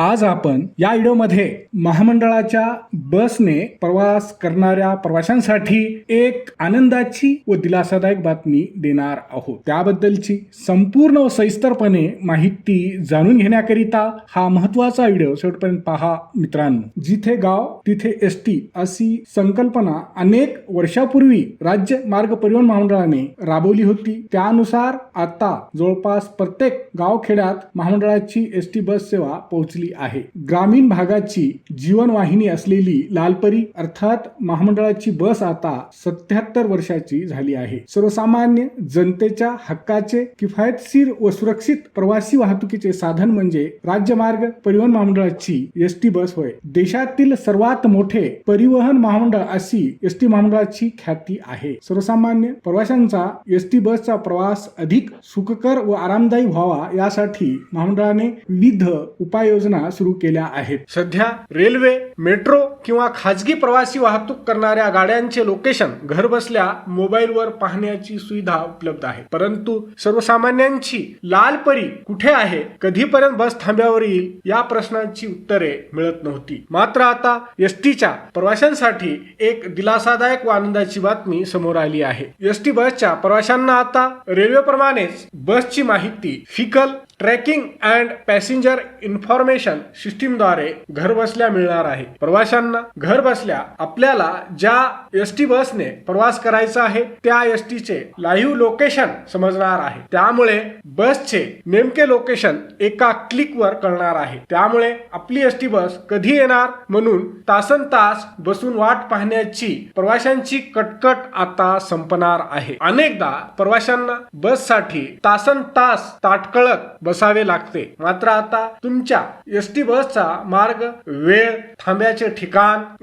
आज आपण या व्हिडिओमध्ये महामंडळाच्या बसने प्रवास करणाऱ्या प्रवाशांसाठी एक आनंदाची व दिलासादायक बातमी देणार आहोत. त्याबद्दलची संपूर्ण व सविस्तरपणे माहिती जाणून घेण्याकरिता हा महत्त्वाचा व्हिडिओ शेवटपर्यंत पहा मित्रांनो. जिथे गाव तिथे एस टी अशी संकल्पना अनेक वर्षापूर्वी राज्य मार्ग परिवहन महामंडळाने राबवली होती. त्यानुसार आता जवळपास प्रत्येक गावखेड्यात महामंडळाची एस टी बस सेवा पोहोचली आहे. ग्रामीण भागाची जीवनवाहिनी असलेली लालपरी अर्थात महामंडळाची बस आता सत्याहत्तर वर्षाची झाली आहे. सर्वसामान्य जनतेच्या हक्काचे किफायतशीर व सुरक्षित प्रवासी वाहतुकीचे साधन म्हणजे राज्य मार्ग परिवहन महामंडळाची एस टी बस होय. देशातील सर्वात मोठे परिवहन महामंडळ अशी एस टी महामंडळाची ख्याती आहे. सर्वसामान्य प्रवाशांचा एस टी बसचा प्रवास अधिक सुखकर व आरामदायी व्हावा यासाठी महामंडळाने विविध उपाययोजना सुरू केल्या आहेत. सध्या रेल्वे मेट्रो किंवा खाजगी प्रवासी वाहतूक करणाऱ्या गाड्यांचे लोकेशन घरबसल्या मोबाईलवर पाहण्याची सुविधा उपलब्ध आहे. परंतु सर्वसामान्यांची लाल परी कुठे आहे? कधीपर्यंत बस थांब्यावर येईल? या प्रश्नांची उत्तरे मिळत नव्हती. मात्र आता एस टीच्या प्रवाशांसाठी एक दिलासादायक व आनंदाची बातमी समोर आली आहे. एस टी बसच्या प्रवाशांना आता रेल्वेप्रमाणेच बसची माहिती vehicle tracking and passenger information सिस्टीमद्वारे घरबसल्या मिळणार आहे. प्रवाशांना घर बसल्या आपल्याला ज्या एस टी बसने प्रवास करायचा आहे त्या एस टीचे लाईव्ह लोकेशन समजणार आहे. त्यामुळे बसचे नेमके लोकेशन एका क्लिकवर कळणार आहे. त्यामुळे आपली एस टी बस कधी येणार म्हणून तासन तास बसून वाट पाहण्याची प्रवाशांची कटकट आता संपणार आहे. अनेकदा प्रवाशांना बससाठी तासन तास ताटकळत बसावे लागते. मात्र आता तुमच्या एस टी बसचा मार्ग वेळ थांब्याचे ठिकाण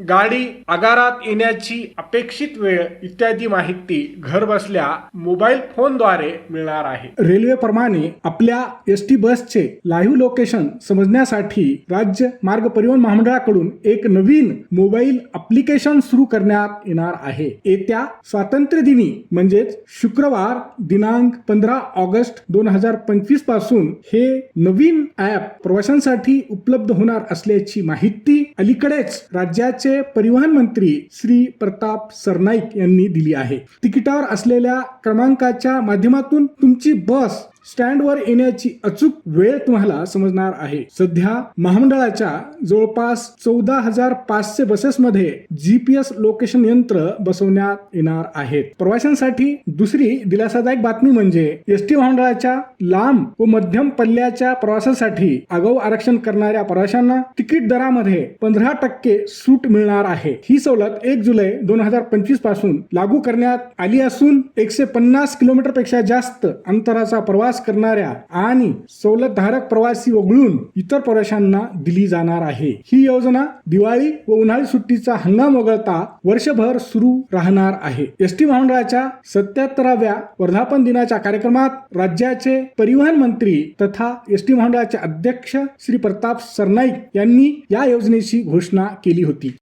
गाडी आगारात येण्याची अपेक्षित वेळ इत्यादी माहिती घर बसल्या मोबाईल फोनद्वारे मिळणार आहे. रेल्वेप्रमाणे आपल्या एस टी बसचे लाईव्ह लोकेशन समजण्यासाठी राज्य मार्ग परिवहन महामंडळाकडून एक नवीन मोबाईल अप्लिकेशन सुरू करण्यात येणार आहे. येत्या स्वातंत्र्य दिनी म्हणजेच शुक्रवार दिनांक पंधरा ऑगस्ट दोन हजार पंचवीसपासून हे नवीन ऍप प्रवाशांसाठी उपलब्ध होणार असल्याची माहिती अलीकडेच राज्याचे परिवहन मंत्री श्री प्रताप सरनाईक यांनी दिली आहे. तिकिटावर असलेल्या क्रमांकाच्या माध्यमातून तुमची बस स्टँडवर येण्याची अचूक वेळ तुम्हाला समजणार आहे. सध्या महामंडळाच्या जवळपास चौदा हजार पाचशे बसेसमध्ये जीपीएस लोकेशन यंत्र बसवण्यात येणार आहेत. प्रवाशांसाठी दुसरी दिलासादायक बातमी म्हणजे एस टी महामंडळाच्या लांब व मध्यम पल्ल्याच्या प्रवासासाठी आगाऊ आरक्षण करणाऱ्या प्रवाशांना तिकीट दरामध्ये पंधरा टक्के सूट मिळणार आहे. ही सवलत एक जुलै दोन हजार पंचवीसपासून लागू करण्यात आली असून एकशे पन्नास किलोमीटरपेक्षा जास्त अंतराचा प्रवास करणाऱ्या आणि सवलतधारक प्रवासी वगळून इतर प्रवाशांना दिली जाणार आहे. ही योजना दिवाळी व उन्हाळी सुट्टीचा हंगाम वगळता वर्षभर सुरू राहणार आहे. एस टी महामंडळाच्या सत्याहत्तराव्या वर्धापन दिनाच्या कार्यक्रमात राज्याचे परिवहन मंत्री तथा एस टी महामंडळाचे अध्यक्ष श्री प्रताप सरनाईक यांनी या योजनेची घोषणा केली होती.